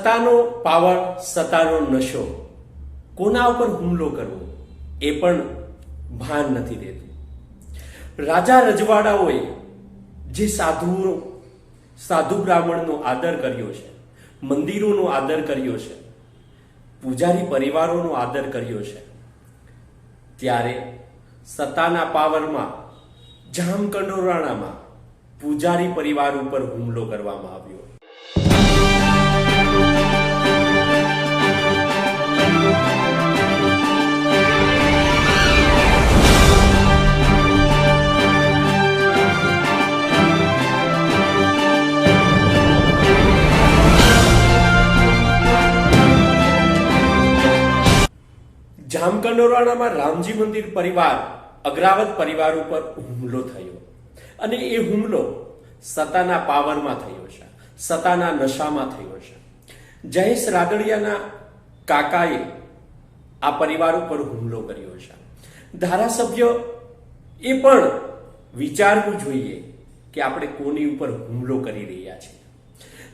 સત્તાનો પાવર, સત્તાનો નશો. કોના ઉપર હુમલો કરવો, એ પણ ભાન નથી દેતું રાજા રજવાડાઓએ જે સાધુઓ, સાધુ બ્રાહ્મણનો આદર કર્યો છે, મંદિરોનો આદર કર્યો છે, પૂજારી પરિવારોનો આદર કર્યો છે, ત્યારે સત્તાના પાવરમાં, જામકંડોરાણામાં પૂજારી પરિવાર ઉપર હુમલો કરવામાં આવ્યો. જામકંડોરાણામાં રામજી મંદિર પરિવાર અગ્રાવત પરિવાર ઉપર હુમલો થયો. અને એ હુમલો સત્તાના પાવરમાં થયો છે. સત્તાના નશામાં થયો છે. જયેશ રાદડિયાના કાકાએ આ પરિવાર ઉપર હુમલો કર્યો છે. ધારાસભ્ય એ પણ વિચારવું જોઈએ કે આપણે કોની ઉપર હુમલો કરી રહ્યા છીએ.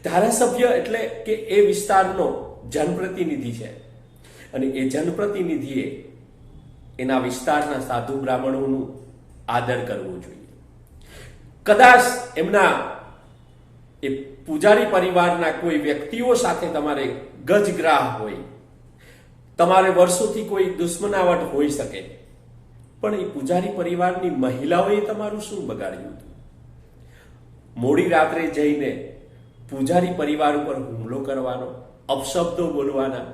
ધારાસભ્ય એટલે કે એ વિસ્તારનો જનપ્રતિનિધિ છે. અને એ જનપ્રતિનિધિએ એના વિસ્તારના સાધુ બ્રાહ્મણોનું આદર કરવું જોઈએ. કદાચ એમના એ પૂજારી પરિવારના કોઈ વ્યક્તિઓ સાથે તમારે ગજગ્રાહ હોય, તમારે વર્ષોથી કોઈ દુશ્મનાવટ હોઈ શકે, પણ એ પૂજારી પરિવારની મહિલાઓએ તમારું શું બગાડ્યું હતું? મોડી રાત્રે જઈને પૂજારી પરિવાર ઉપર હુમલો કરવાનો, અપશબ્દો બોલવાના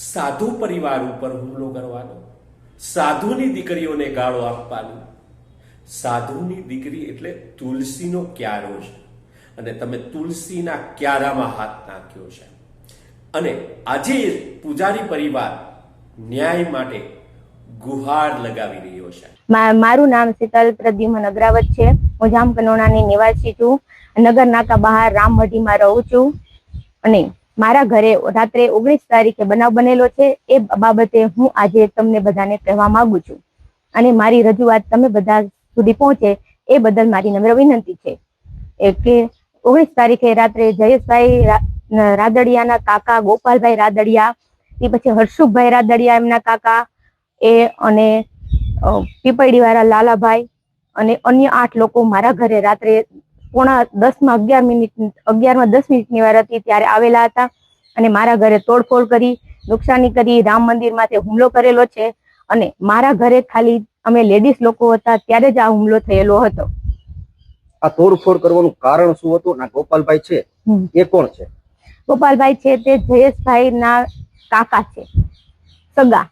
સાધુ પરિવાર ઉપર હુમલો કરવાનો, સાધુની દીકરીઓને ગાળો આપવાની. સાધુની દીકરી એટલે તુલસીનો ક્યારો છે. અને તમે તુલસીના ક્યારામાં હાથ નાખ્યો છે. અને આજે પૂજારી પરિવાર ન્યાય માટે ગુહાર લગાવી રહ્યો છે. મારું નામ શીતલ પ્રદ્યુમન અગ્રાવત છે. હું જામકનોડાની નિવાસી છું. નગર નાકા બહાર રામવટીમાં રહું છું. અને મારા ઘરે રાત્રે ઓગણીસ તારીખે બનાવ બનેલો છે, એ બાબતે હું આજે તમને બધાને કહેવા માંગુ છું. અને મારી રજૂઆત તમે બધા સુધી પહોંચે એ બદલ મારી નમ્ર વિનંતી છે. કે ઓગણીસ તારીખે રાત્રે જયેશભાઈ રાદડિયાના કાકા, ગોપાલભાઈ રાદડિયા, એ પછી હર્ષુભાઈ રાદડિયા એમના કાકા, એ અને પીપળીવાળા લાલાભાઈ અને અન્ય આઠ લોકો મારા ઘરે રાત્રે પોણા દસમાં અગિયાર મિનિટ અગિયારમાં દસ મિનિટની વાર હતી ત્યારે આવેલા હતા અને મારા ઘરે તોડફોડ કરી નુકસાની કરી રામ મંદિર માથે હુમલો કરેલો છે અને મારા ઘરે ખાલી અમે લેડીઝ લોકો હતા ત્યારે જ આ હુમલો થયેલો હતો. આ તોડફોડ કરવાનું કારણ શું હતું ના ગોપાલભાઈ છે. એ કોણ છે? ગોપાલભાઈ છે તે જયેશભાઈ ના કાકા છે સગા.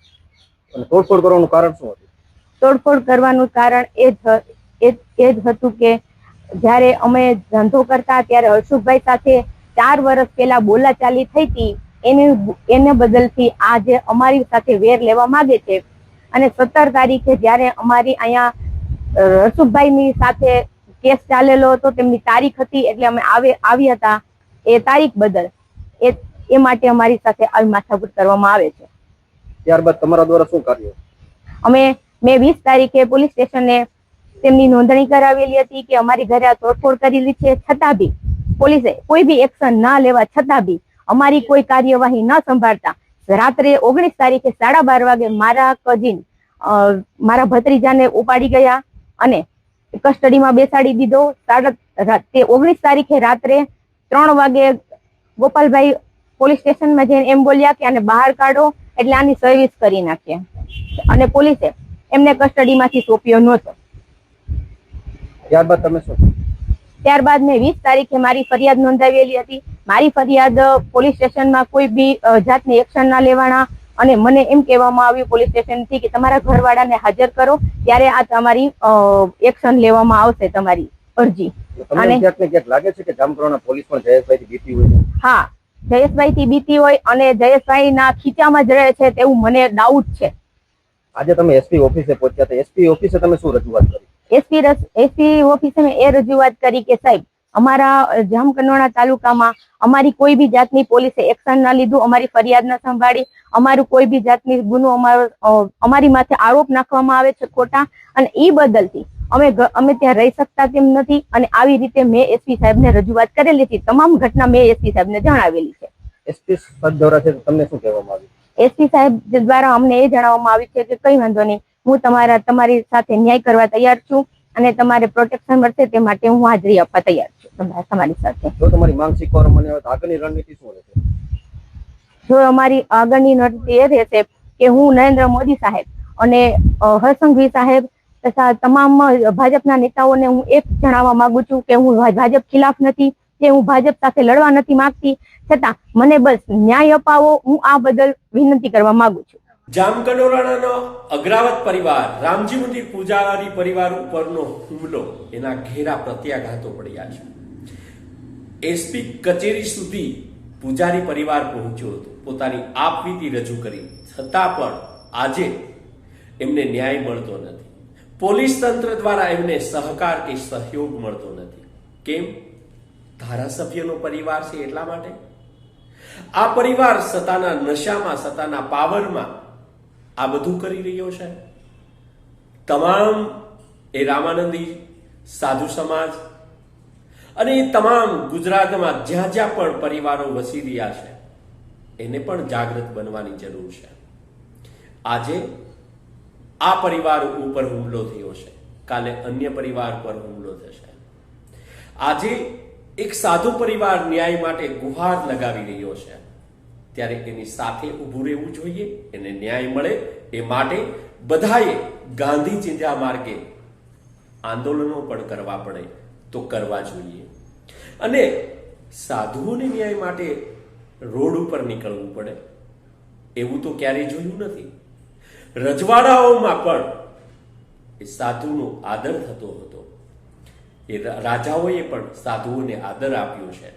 તોડફોડ કરવાનું કારણ શું હતું? તોડફોડ કરવાનું કારણ એ જ એ જ હતું કે જ્યારે અમે ધંધો કરતા ત્યારે હર્ષુભાઈ સાથે ચાર વર્ષ પહેલા બોલાચાલી થઈ હતી. એને એને બદલથી આ જે અમારી સાથે વેર લેવા માંગે છે. અને સત્તર તારીખે જ્યારે અમારી અહીંયા હર્ષુભાઈની સાથે કેસ ચાલેલો હતો તેમની તારીખ હતી એટલે અમે આવે આવ્યા હતા. એ તારીખ બદલ એ એ માટે અમારી સાથે આવી માથાકૂટ કરવામાં આવે છે. ત્યારબાદ તમારા દ્વારા શું કાર્ય? અમે મેં વીસ તારીખે પોલીસ સ્ટેશને તેમની નોંધણી કરાવેલી હતી કે અમારી ઘરે આ તોડફોડ કરેલી છે. છતાં બી પોલીસે કોઈ બી એક્શન ના લેવા છતાં બી અમારી કોઈ કાર્યવાહી ન સંભાળતા રાત્રે ઓગણીસ તારીખે સાડા બાર વાગે મારા કઝિન મારા ભત્રીજાને ઉપાડી ગયા અને કસ્ટડીમાં બેસાડી દીધો. સાડા તે ઓગણીસ તારીખે રાત્રે ત્રણ વાગે ગોપાલભાઈ પોલીસ સ્ટેશનમાં જઈને એમ બોલ્યા કે આને બહાર કાઢો એટલે આની સર્વિસ કરી નાખીએ. અને પોલીસે એમને કસ્ટડીમાંથી સોંપ્યો નહોતો. ત્યારબાદ તમે શું ત્યારબાદ મેં વીસ તારીખે મારી ફરિયાદ નોંધાવેલી હતી. મારી ફરિયાદ પોલીસ સ્ટેશનમાં કોઈ બી જાતની એક્શન ના લેવાના અને મને એમ કહેવામાં આવ્યું પોલીસ સ્ટેશનથી કે તમારા ઘરવાળાને હાજર કરો ત્યારે આ તમારી એક્શન લેવામાં આવશે તમારી અરજી. અને- લાગે છે કે જામકરોના પોલીસ પણ જયેશભાઈ બીતી હોય હા જયેશભાઈ થી બીતી હોય અને જયેશભાઈ ના ખીચામાં જ રહે છે તેવું મને ડાઉટ છે. આજે તમે એસપી ઓફિસે પહોંચ્યા તો એસપી ઓફિસે તમે શું રજૂઆત કરી? એસપી એસપી ઓફિસે મેં એ રજૂઆત કરી કે સાહેબ અમારા જામકંડોળા તાલુકામાં અમારી કોઈ બી જાતની પોલીસે એક્શન ના લીધું અમારી ફરિયાદ ના સંભાળી અમારું કોઈ બી જાતની ગુનો અમારો અમારી માથે આરોપ નાખવામાં આવે છે ખોટા અને એ બદલથી અમે અમે ત્યાં રહી શકતા તેમ નથી અને આવી રીતે મેં એસપી સાહેબને રજૂઆત કરેલી હતી. તમામ ઘટના મેં એસપી સાહેબને જણાવેલી છે. એસપી સાહેબ દ્વારા તમને શું કહેવામાં આવ્યું? એસપી સાહેબ દ્વારા અમને એ જણાવવામાં આવ્યું છે કે કઈ વાંધો નહીં હું તમારા તમારી સાથે ન્યાય કરવા તૈયાર છું અને તમારે પ્રોટેક્શન મળશે તે માટે હું હાજરી આપવા તૈયાર છું તમારી સાથે. જો તમારી આગળની રણનીતિ શું રહેશે? અમારી આગળની નોટિસ એ રહેશે કે હું નરેન્દ્ર મોદી સાહેબ અને હરસંઘવી સાહેબ તથા તમામ ભાજપના નેતાઓને હું એ જણાવવા માંગુ છું કે હું ભાજપ ખિલાફ નથી કે હું ભાજપ સાથે લડવા નથી માંગતી. છતાં મને બસ ન્યાય અપાવો હું આ બદલ વિનંતી કરવા માંગુ છું. જામકંડોરણાનો અગ્રાવત પરિવાર, રામજી મંદિર પૂજારી પરિવાર ઉપરનો હુમલો, એના ઘેરા પ્રત્યાઘાતો પડ્યા છે. એસપી કચેરી સુધી પૂજારી પરિવાર પહોંચ્યો હતો. પોતાની આપવીતી રજૂ કરી. છતાં પણ આજે એમને ન્યાય મળતો નથી. પોલીસ તંત્ર દ્વારા એમને સહકાર કે સહયોગ મળતો નથી. કેમ? ધારાસભ્યનો પરિવાર છે એટલા માટે? આ પરિવાર સત્તાના નશામાં, સત્તાના પાવરમાં આ બધું કરી રહ્યો છે. તમામ એ રામાનંદી સાધુ સમાજ અને એ તમામ ગુજરાતમાં જ્યાં જ્યાં પણ પરિવારો વસી રહ્યા છે, એને પણ જાગૃત બનવાની જરૂર છે. આજે આ પરિવાર ઉપર હુમલો થયો છે. કાલે અન્ય પરિવાર પર હુમલો થશે. આજે એક સાધુ પરિવાર ન્યાય માટે ગુહાર લગાવી રહ્યો છે. ત્યારે એની સાથે ઊભું રહેવું જોઈએ, એને ન્યાય મળે. એ માટે બધાએ ગાંધી ચિંધ્યા માર્ગે આંદોલનો પણ કરવા પડે તો કરવા જોઈએ. અને સાધુઓને ન્યાય માટે રોડ ઉપર નીકળવું પડે. એવું તો ક્યારેય જોયું નથી. રજવાડાઓમાં પણ એ સાધુનો આદર થતો હતો. એ રાજાઓએ પણ સાધુઓને આદર આપ્યો છે.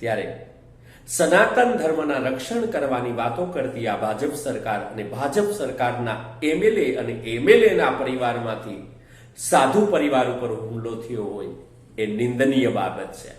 ત્યારે સનાતન ધર્મના રક્ષણ કરવાની વાતો કરતી આ ભાજપ સરકાર અને ભાજપ સરકારના એમએલએ અને એમએલએના પરિવારમાંથી સાધુ પરિવાર ઉપર હુમલો થયો હોય એ નિંદનીય બાબત છે.